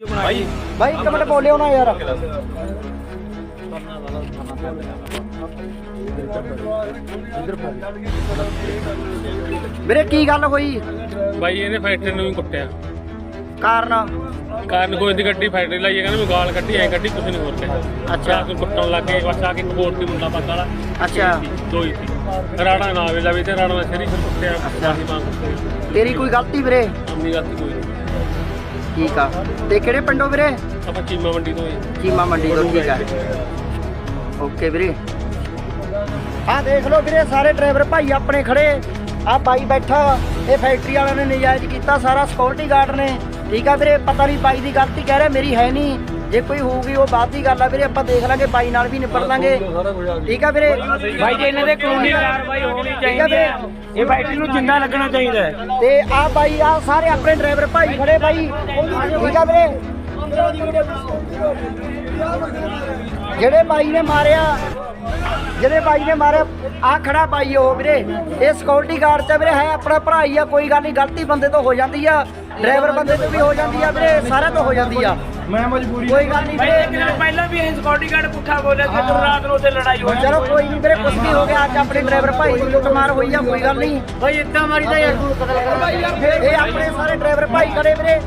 ਭਾਈ ਭਾਈ ਇੱਕ ਮਿੰਟ ਬੋਲਿਓ ਨਾ ਯਾਰ। ਵੀਰੇ ਕੀ ਗੱਲ ਹੋਈ? ਭਾਈ ਇਹਨੇ ਫੈਕਟਰੀ ਨੂੰ ਹੀ ਕੁੱਟਿਆ। ਕਾਰਨ? ਕਾਰਨ ਕੋਈ ਦੀ ਗੱਡੀ ਫੈਕਟਰੀ ਲਾਈ ਹੈ ਕਹਿੰਦਾ ਮੈਂ ਗਾਲ ਕੱਢੀ ਐ ਗੱਡੀ ਕੁਛ ਨਹੀਂ ਹੋਰ ਕਿਹਾ। ਅੱਛਾ। ਕੋਈ ਕੁੱਟਣ ਲੱਗ ਗਏ ਬਸ ਆ ਕੇ ਦੀ ਮੁੰਡਾ ਪੱਕਾ ਵਾਲਾ। ਅੱਛਾ। ਦੋ ਹੀ ਸੀ। ਰਾਣਾ ਨਾ ਵੇਲਾ ਵੀ ਤੇ ਰਾਣਾ ਦਾ ਸ਼ਰੀ ਫਿਰ ਕੁੱਟਿਆ ਤੇਰੀ ਕੋਈ ਗਲਤੀ ਵੀਰੇ? ਅੰਮੀ ਗਲਤੀ ਕੋਈ ਨਹੀਂ ਠੀਕ ਆ। ਤੇ ਕਿਹੜੇ ਪਿੰਡੋਂ ਵੀਰੇ? ਆਪਾਂ ਚੀਮਾ ਮੰਡੀ ਤੋਂ ਹੀ ਚੀਮਾ ਮੰਡੀ ਤੋਂ ਠੀਕ ਆ। ਓਕੇ ਵੀਰੇ। ਆ ਦੇਖ ਲਓ ਵੀਰੇ ਸਾਰੇ ਡਰਾਈਵਰ ਭਾਈ ਆਪਣੇ ਖੜੇ। ਆ ਬਾਈ ਬੈਠਾ ਇਹ ਫੈਕਟਰੀ ਵਾਲਿਆਂ ਨੇ ਨਜਾਇਜ਼ ਕੀਤਾ ਸਾਰਾ ਸਿਕਿਉਰਿਟੀ ਗਾਰਡ ਨੇ। ਠੀਕ ਆ ਵੀਰੇ ਪਤਾ ਨਹੀਂ ਬਾਈ ਦੀ ਗਲਤੀ ਕਹਿ ਰਿਹਾ ਮੇਰੀ ਹੈ ਨਹੀਂ। ਜੇ ਕੋਈ ਹੋਊਗੀ ਉਹ ਬਾਅਦ ਦੀ ਗੱਲ ਆ ਵੀਰੇ ਆਪਾਂ ਦੇਖ ਲਾਂਗੇ ਬਾਈ ਨਾਲ ਵੀ ਨਿਪਟ ਲਾਂਗੇ। ਠੀਕ ਆ ਵੀਰੇ। ਭਾਈ ਜੀ ਇਹਨਾਂ ਦੇ ਕਾਨੂੰਨੀ ਕਾਰਵਾਈ ਹੋਣੀ ਚਾਹੀਦੀ ਹੈ ਇਹ ਬੈਟਰੀ ਨੂੰ ਜਿੰਦਾ ਲੱਗਣਾ ਚਾਹੀਦਾ ਹੈ। ਤੇ ਆ ਬਾਈ, ਆ ਸਾਰੇ ਆਪਣੇ ਡਰਾਈਵਰ ਭਾਈ ਖੜੇ ਬਾਈ। ਠੀਕ ਆ ਵੀਰੇ? ਜਿਹੜੇ ਬਾਈ ਨੇ ਮਾਰਿਆ ਜਿਹੜੇ ਬਾਈ ਨੇ ਮਾਰਿਆ ਆ ਖੜਾ ਬਾਈ ਉਹ ਵੀਰੇ ਇਹ ਸਿਕਿਉਰਿਟੀ ਗਾਰਡ ਤੇ ਵੀਰੇ ਹੈ ਆਪਣਾ ਭਰਾ ਹੀ ਆ ਕੋਈ ਗੱਲ ਨਹੀਂ ਗਲਤੀ ਬੰਦੇ ਤੋਂ ਹੋ ਜਾਂਦੀ ਆ ਡਰਾਈਵਰ ਬੰਦੇ ਤੋਂ ਵੀ ਹੋ ਜਾਂਦੀ ਆ ਵੀਰੇ ਸਾਰਿਆਂ ਤੋਂ ਹੋ ਜਾਂਦੀ ਆ। ਮੈਂ ਮਜਬੂਰੀ ਕੋਈ ਗੱਲ ਨਹੀਂ ਭਾਈ ਵੀਰੇ। ਇੱਕ ਦਿਨ ਪਹਿਲਾਂ ਵੀ ਇਹ ਸਿਕਿਉਰਿਟੀ ਗਾਰਡ ਪੁੱਠਾ ਬੋਲਿਆ ਸੀ ਤੇ ਰਾਤ ਨੂੰ ਉੱਥੇ ਲੜਾਈ ਹੋਈ। ਚਲੋ ਕੋਈ ਨਹੀਂ ਵੀਰੇ ਕੁਝ ਵੀ ਹੋ ਗਿਆ ਅੱਜ ਆਪਣੇ ਡਰਾਈਵਰ ਭਾਈ ਦੀ ਲੁੱਟਮਾਰ ਹੋਈ ਆ ਕੋਈ ਗੱਲ ਨਹੀਂ। ਭਾਈ ਇੱਦਾਂ ਮਾਰੀ ਤਾਂ ਯਾਰ। ਇਹ ਆਪਣੇ ਸਾਰੇ ਡਰਾਈਵਰ ਭਾਈ ਖੜੇ ਵੀਰੇ।